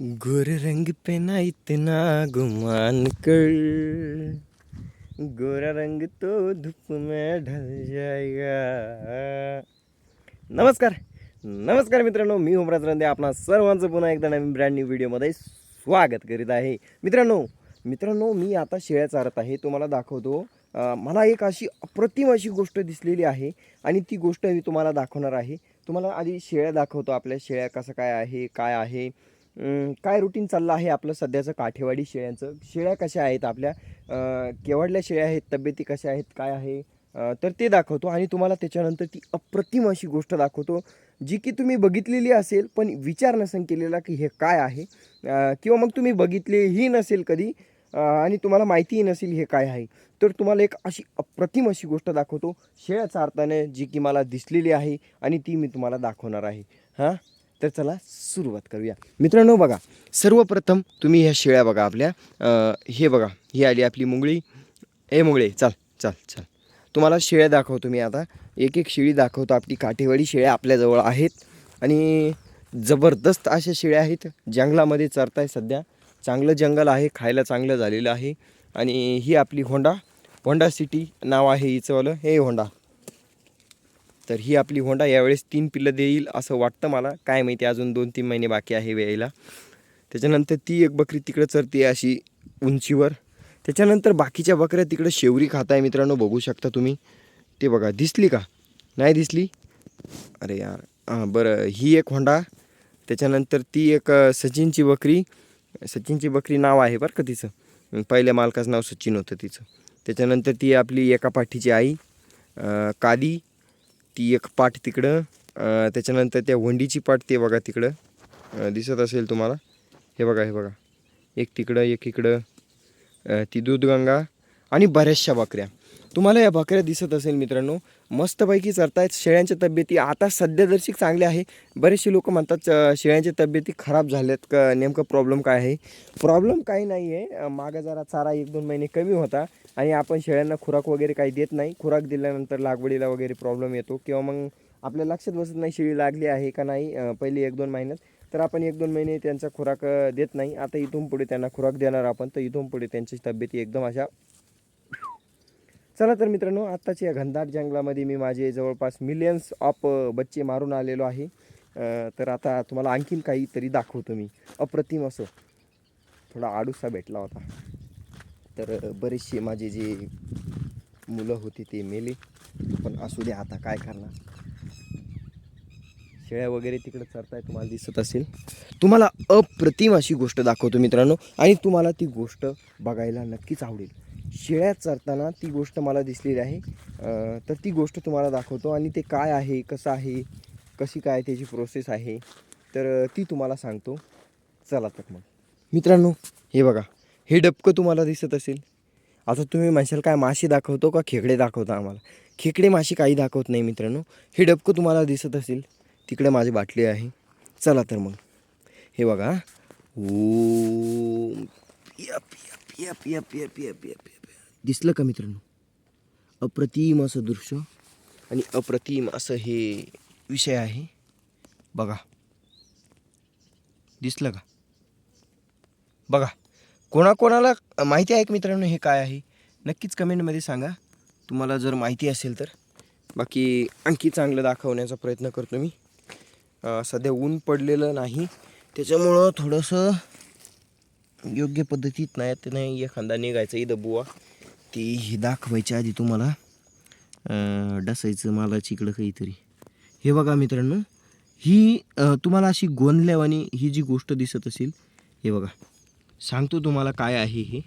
गोरे रंग पे ना इतना गुमान कर। गोरा रंग तो धूप में ढल जाएगा। नमस्कार नमस्कार मित्रांनो मी उमराज रंदे आपणा सर्वांचं पुन्हा एकदा नवीन ब्रँड न्यू व्हिडिओमध्ये स्वागत करीत आहे. मित्रांनो मित्रांनो मी आता शेळ्या चारत आहे तुम्हाला दाखवतो. मला एक अशी अप्रतिम अशी गोष्ट दिसलेली आहे आणि ती गोष्ट मी तुम्हाला दाखवणार आहे. तुम्हाला आधी शेळ्या दाखवतो आपल्या शेळ्या कसं काय आहे काय आहे. काय रुटीन चाललं आहे आपलं सध्याचं काठेवाडी शेळ्यांचं? शेळ्या कशा आहेत आपल्या? केवडल्या केवढल्या शेळ्या आहेत? तब्येती कशा आहेत? काय आहे? तर ते दाखवतो आणि तुम्हाला त्याच्यानंतर ती अप्रतिम अशी गोष्ट दाखवतो जी की तुम्ही बघितलेली असेल पण विचार नसेल केलेला की हे काय आहे. किंवा मग तुम्ही बघितलेही नसेल कधी आणि तुम्हाला माहितीही नसेल हे काय आहे. तर तुम्हाला एक अशी अप्रतिम अशी गोष्ट दाखवतो शेळ्या चारताना जी की मला दिसलेली आहे आणि ती मी तुम्हाला दाखवणार आहे. हां? तर चला सुरुवात करूया. मित्रांनो बघा सर्वप्रथम तुम्ही ह्या शेळ्या बघा आपल्या. हे बघा ही आली आपली मुंगळी. ए मुंगळे चल चल चल. तुम्हाला शेळ्या दाखवतो मी आता. एक एक शेळी दाखवतो. आपली काठेवाडी शेळ्या आपल्याजवळ आहेत. आणि जबरदस्त अशा शेळ्या आहेत. जंगलामध्ये चरताय सध्या. चांगलं जंगल आहे खायला चांगलं झालेलं आहे. आणि ही आपली होंडा होंडा सिटी नाव आहे हिचंवालं हे होंडा. तर ही आपली होंडा यावेळेस तीन पिल्लं देईल असं वाटतं मला. काय माहिती अजून दोन तीन महिने बाकी आहे वेळेला. त्याच्यानंतर ती एक बकरी तिकडं चरते अशी उंचीवर. त्याच्यानंतर बाकीच्या बकऱ्या तिकडं शेवरी खात आहे मित्रांनो बघू शकता तुम्ही. ते बघा दिसली का? नाही दिसली? अरे यार हां बरं ही एक होंडा त्याच्यानंतर ती एक सचिनची बकरी. सचिनची बकरी नाव आहे बरं का तिचं. पहिल्या मालकाचं नाव सचिन होतं तिचं. त्याच्यानंतर ती आपली एका पाठीची आई कादी. ती एक पाठ तिकडं त्याच्यानंतर त्या वंडीची पाठ ते बघा तिकडं. दिसत असेल तुम्हाला. हे बघा हे बघा. एक तिकडं एक इकडं. ती दूधगंगा आणि बऱ्याचशा बकऱ्या. तुम्हाला या बकऱ्या दिसत असेल मित्रांनो. मस्तपैकी चरतायत. शेळ्यांच्या तब्येती आता सध्या दर्शिक चांगले आहे. बरेचसे लोक म्हणतात शेळ्यांच्या तब्येती खराब झाल्यात. का नेमकं प्रॉब्लेम काय आहे? प्रॉब्लेम काही नाही आहे मागं जरा चारा एक दोन महिने कमी होता. आणि आपण शेळ्यांना खुराक वगैरे काही देत नाही. खुराक दिल्यानंतर लागवडीला वगैरे प्रॉब्लेम येतो. किंवा मग आपल्या लक्षात बसत नाही शेळी लागली आहे का नाही पहिले पहिली एक दोन महिन्यात. तर आपण एक दोन महिने त्यांचा खुराक देत नाही. आता इथून पुढे त्यांना खुराक देणार आपण. तर इथून पुढे त्यांची तब्येती एकदम अशा चला तर मित्रांनो आत्ताच्या या घनदाट जंगलामध्ये मी माझे जवळपास मिलियन्स ऑफ बच्चे मारून आलेलो आहे. तर आता तुम्हाला आणखीन काहीतरी दाखवतो मी. अप्रतिम असं थोडा आडूसा भेटला होता. तर बरेचसे माझे जे मुलं होती ते मेले. पण असू दे आता काय करणार? शेळ्या वगैरे तिकडे चरताय तुम्हाला दिसत असेल. तुम्हाला अप्रतिम अशी गोष्ट दाखवतो मित्रांनो. आणि तुम्हाला ती गोष्ट बघायला नक्कीच आवडेल. शेळ्या चरताना ती गोष्ट मला दिसलेली आहे. तर ती गोष्ट तुम्हाला दाखवतो आणि ते काय आहे कसं आहे कशी काय त्याची प्रोसेस आहे तर ती तुम्हाला सांगतो. चला तर मग. मित्रांनो हे बघा. हे डबकं तुम्हाला दिसत असेल. आता तुम्ही म्हणशाल काय मासे दाखवतो का खेकडे दाखवता आम्हाला? खेकडे मासे काही दाखवत नाही मित्रांनो. हे डबकं तुम्हाला दिसत असेल. तिकडे माझी बाटली आहे. चला तर मग. हे बघा. ओ पिया पिया पिया पिया पिया पिया पिया दिसलं का मित्रांनो? अप्रतिम असं दृश्य आणि अप्रतिम असं हे विषय आहे. बघा. दिसलं का? बघा. कोणाकोणाला माहिती आहे का मित्रांनो हे काय आहे? नक्कीच कमेंटमध्ये सांगा. तुम्हाला जर माहिती असेल तर. बाकी आणखी चांगलं दाखवण्याचा प्रयत्न करतो मी. सध्या ऊन पडलेलं नाही. त्याच्यामुळं थोडंसं योग्य पद्धतीत नाही ते नाही एखादा निघायचा इथं बुवा. ती हे दाखवायच्या आधी तुम्हाला डसायचं मालाची इकडं काहीतरी. हे बघा मित्रांनो ही तुम्हाला अशी गोंधल्यावानी ही जी गोष्ट दिसत असेल हे बघा. सांगतो तुम्हाला काय आहे हे.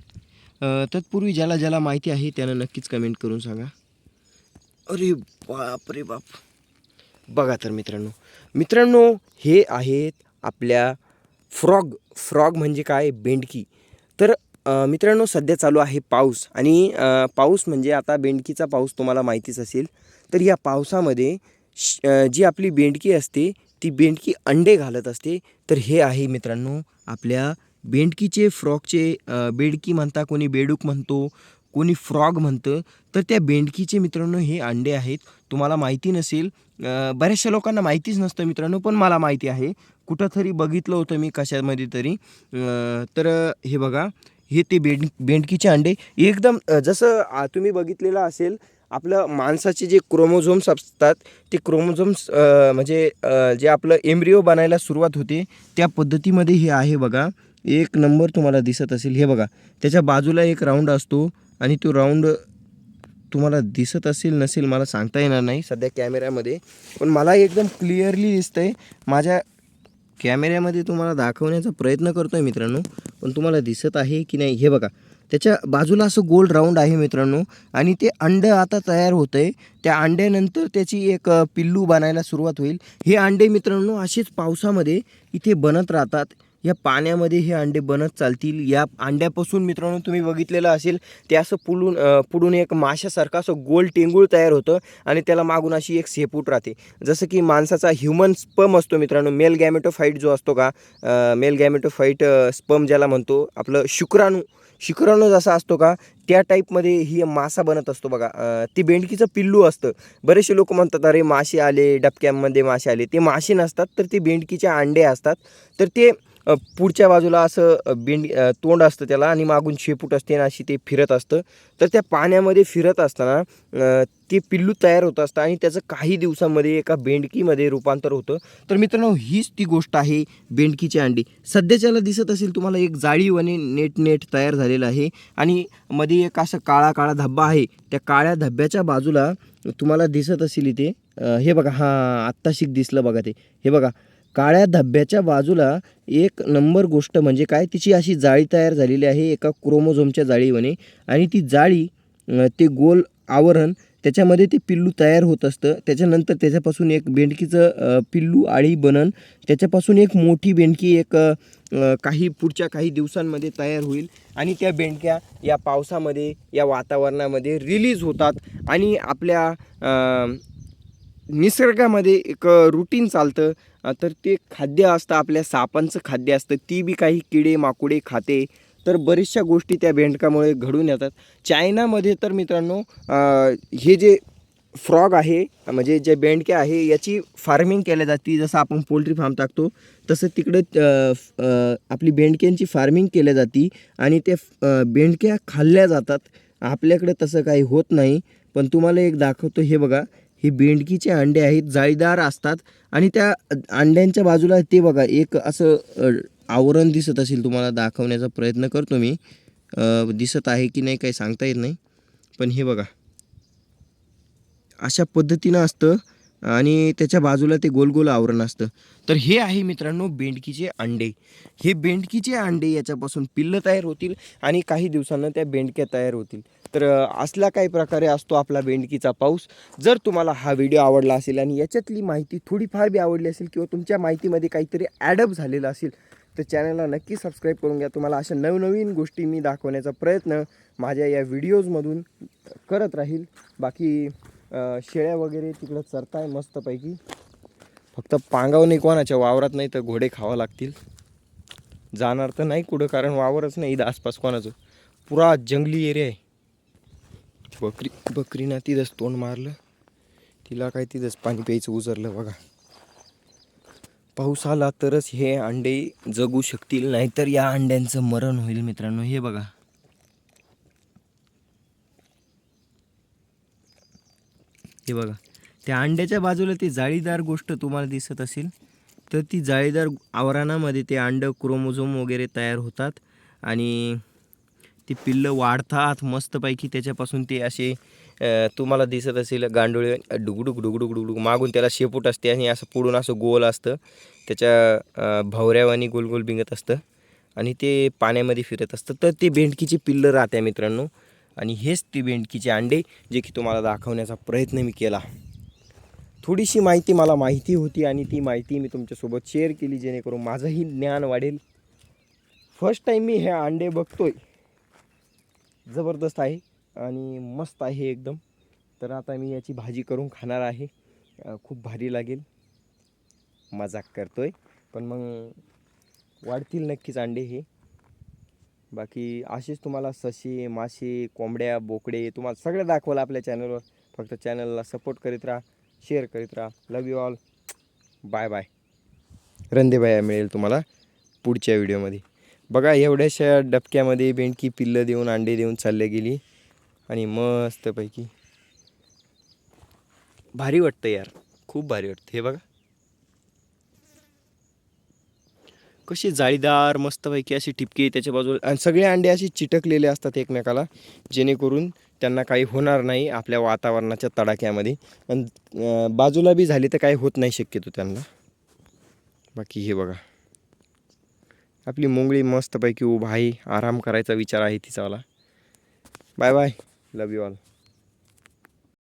तत्पूर्वी ज्याला ज्याला माहिती आहे त्यानं नक्कीच कमेंट करून सांगा. अरे बाप रे बाप. बघा तर मित्रांनो मित्रांनो हे आहेत आपल्या फ्रॉग फ्रॉग म्हणजे काय? बेंडकी. तर मित्रांनो सध्या चालू आहे पाऊस आणि पाऊस म्हणजे आता बेंडकीचा पाऊस तुम्हाला माहितीच असेल तर या पावसामध्ये श- जी आपली बेंडकी असते ती बेंडकी अंडे घालत असते. तर हे आहे मित्रांनो आपल्या बेंडकीचे फ्रॉगचे बेडकी म्हणता कोणी बेडूक म्हणतो कोणी फ्रॉग म्हणतं तर त्या बेंडकीचे मित्रांनो हे अंडे आहेत. तुम्हाला माहिती नसेल बऱ्याचशा लोकांना माहितीच नसतं मित्रांनो पण मला माहिती आहे. कुठंतरी बघितलं होतं मी कशामध्ये तरी. तर हे बघा हे ते बेंड बेंडकीचे अंडे. एकदम जसं तुम्ही बघितलेलं असेल आपलं माणसाचे जे क्रोमोझोम्स असतात ते क्रोमोझोम्स म्हणजे जे आपलं एम्ब्रिओ बनायला सुरुवात होते त्या पद्धतीमध्ये हे आहे बघा. एक नंबर तुम्हाला दिसत असेल हे बघा. त्याच्या बाजूला एक राऊंड असतो आणि तो राऊंड तुम्हाला दिसत असेल नसेल मला सांगता येणार नाही सध्या कॅमेऱ्यामध्ये. पण मला एकदम क्लिअरली दिसतं आहे माझ्या कॅमेऱ्यामध्ये तुम्हाला दाखवण्याचा प्रयत्न करतो आहे मित्रांनो पण तुम्हाला दिसत आहे की नाही हे बघा. त्याच्या बाजूला असं गोल राऊंड आहे मित्रांनो आणि ते अंडं आता तयार होतं आहे त्या अंड्यानंतर त्याची एक पिल्लू बनायला सुरुवात होईल. हे अंडे मित्रांनो असेच पावसामध्ये इथे बनत राहतात. या पाण्यामध्ये हे अंडे बनत चालतील. या अंड्यापासून मित्रांनो तुम्ही बघितलेलं असेल ते असं पुलून पुढून एक माशासारखं असं गोल टेंगूळ तयार होतं आणि त्याला मागून अशी एक सेपूट राहते. जसं की माणसाचा ह्युमन स्पम असतो मित्रांनो मेल गॅमेटोफाईट जो असतो का मेल गॅमेटोफाईट फाईट स्पम ज्याला म्हणतो आपलं शुक्राणू शुक्राणू जसा असतो का त्या टाईपमध्ये ही मासा बनत असतो बघा. ती बेंडकीचं पिल्लू असतं. बरेचसे लोक म्हणतात अरे मासे आले डबक्यांमध्ये मासे आले. ते मासे नसतात तर ते बेंडकीचे अंडे असतात. तर ते पुढच्या बाजूला असं बेंड तोंड असतं त्याला आणि मागून शेपूट असते आणि अशी ते फिरत असतं. तर त्या पाण्यामध्ये फिरत असताना ते पिल्लू तयार होत असतं आणि त्याचं काही दिवसांमध्ये एका बेंडकीमध्ये रूपांतर होतं. तर मित्रांनो हीच ती गोष्ट आहे बेंडकीची अंडी. सध्याच्याला दिसत असेल तुम्हाला एक जाळीवाने नेट नेट तयार झालेलं आहे आणि मध्ये एक असं काळा काळा धब्बा आहे. त्या काळ्या धब्ब्याच्या बाजूला तुम्हाला दिसत असेल इथे हे बघा हां आत्ताशिक दिसलं बघा ते. हे बघा काळ्या धब्ब्याच्या बाजूला एक नंबर गोष्ट म्हणजे काय? तिची अशी जाळी तयार झालेली आहे एका क्रोमोझोमच्या जाळीवाने आणि ती जाळी ते गोल आवरण त्याच्यामध्ये ते पिल्लू तयार होत असतं. त्याच्यानंतर त्याच्यापासून एक बेंडकीचं पिल्लू आळी बनन. त्याच्यापासून एक मोठी बेंडकी एक काही पुढच्या काही दिवसांमध्ये तयार होईल आणि त्या बेंडक्या या पावसामध्ये या वातावरणामध्ये रिलीज होतात आणि आपल्या निसर्गामध्ये एक रुटीन चालतं. तर ते खाद्य असतं आपल्या सापांचं खाद्य असतं. ती बी काही किडे माकुडे खाते. तर बऱ्याचशा गोष्टी त्या बेंडकामुळे घडून येतात. चायनामध्ये तर मित्रांनो हे जे फ्रॉग आहे म्हणजे जे बेंडक्या आहे याची फार्मिंग केल्या जाते. जसं आपण पोल्ट्री फार्म टाकतो तसं तिकडं आपली बेंडक्यांची फार्मिंग केल्या जाते आणि ते बेंडक्या खाल्ल्या जातात. आपल्याकडे तसं काही होत नाही. पण तुम्हाला एक दाखवतो हे बघा. हे बेंडकीचे अंडे आहेत जाळीदार असतात आणि त्या अंड्यांच्या बाजूला ते बघा एक असं आवरण दिसत असेल तुम्हाला दाखवण्याचा प्रयत्न करतो मी. दिसत आहे की नाही काही सांगता येत नाही. पण हे बघा. अशा पद्धतीनं असतं आणि त्याच्या बाजूला ते गोल गोल आवरण असतं. तर हे आहे मित्रांनो बेंडकीचे अंडे. हे बेंडकीचे अंडे याच्यापासून पिल्लं तयार होतील आणि काही दिवसांना त्या बेंडक्या तयार होतील. तर असला काही प्रकारे असतो आपला बेंडकीचा पाऊस. जर तुम्हाला हा व्हिडिओ आवडला असेल आणि याच्यातली माहिती थोडीफार बी आवडली असेल किंवा तुमच्या माहितीमध्ये काहीतरी ॲडअप झालेलं असेल तर चॅनलला नक्की सबस्क्राईब करून घ्या. तुम्हाला अशा नवनवीन गोष्टी मी दाखवण्याचा प्रयत्न माझ्या या व्हिडिओजमधून करत राहील. बाकी शेळ्या वगैरे तिकडं चरताय मस्तपैकी. फक्त पांगाव नाही कोणाच्या वावरात नाही तर घोडे खावा लागतील. जाणार तर नाही कुठं कारण वावरच नाही इथं आसपास कोणाचं. पुरा जंगली एरिया आहे. बकरी बकरीनं तिथंच तोंड मारलं. तिला काय तिथंच पाणी प्यायचं उजरलं बघा. पाऊस आला तरच हे अंडे जगू शकतील नाहीतर या अंड्यांचं मरण होईल मित्रांनो. हे बघा. हे बघा. त्या अंड्याच्या बाजूला ती जाळीदार गोष्ट तुम्हाला दिसत असेल तर ती जाळीदार आवरणामध्ये ते अंड क्रोमोझोम वगैरे तयार होतात आणि ती पिल्लं वाढतात मस्तपैकी. त्याच्यापासून ते असे तुम्हाला दिसत असेल गांडोळे डुगडुग डुगडुग डुगडुग. मागून त्याला शेपूट असते आणि असं पुढून असं गोल असतं. त्याच्या भवऱ्यावानी गोल गोल बिंगत असतं. आणि ते पाण्यामध्ये फिरत असतं. तर ते भेंडकीची पिल्लं राहते मित्रांनो. आणि हेच ते भेंडकीचे अंडे जे की तुम्हाला दाखवण्याचा प्रयत्न मी केला. थोडीशी माहिती मला माहिती होती आणि ती माहिती मी तुमच्यासोबत शेअर केली जेणेकरून माझंही ज्ञान वाढेल. फर्स्ट टाईम मी हे अंडे बघतोय. जबरदस्त आहे आणि मस्त आहे एकदम. तर आता मी याची भाजी करून खाणार आहे. खूप भारी लागेल. मजाक आहे पण मग वाढतील नक्कीच अंडे हे. बाकी असेच तुम्हाला ससे मासे कोंबड्या बोकडे तुम्हाला सगळं दाखवलं आपल्या चॅनलवर. फक्त चॅनलला सपोर्ट करीत राहा शेअर करीत राहा. Love you all bye bye रंदेबाया मिळेल तुम्हाला पुढच्या व्हिडिओमध्ये बघा एवढ्याशा डबक्यामध्ये बेंडकी पिल्लं देऊन अंडे देऊन चालले गेली. आणि मस्तपैकी. भारी वाटतं यार. खूप भारी वाटतं. हे बघा. कशी जाळीदार मस्तपैकी अशी टिपकी त्याच्या बाजूला. आणि सगळे अंडे असे चिटकलेले असतात एकमेकाला जेणेकरून त्यांना काही होणार नाही आपल्या वातावरणाच्या तडाख्यामध्ये. आणि बाजूला बी झाली तर काही होत नाही शक्यतो त्यांना. बाकी हे बघा. आपली मुंगळी मस्तपैकी उभा आहे. आराम करायचा विचार आहे तिचावाला bye bye love you all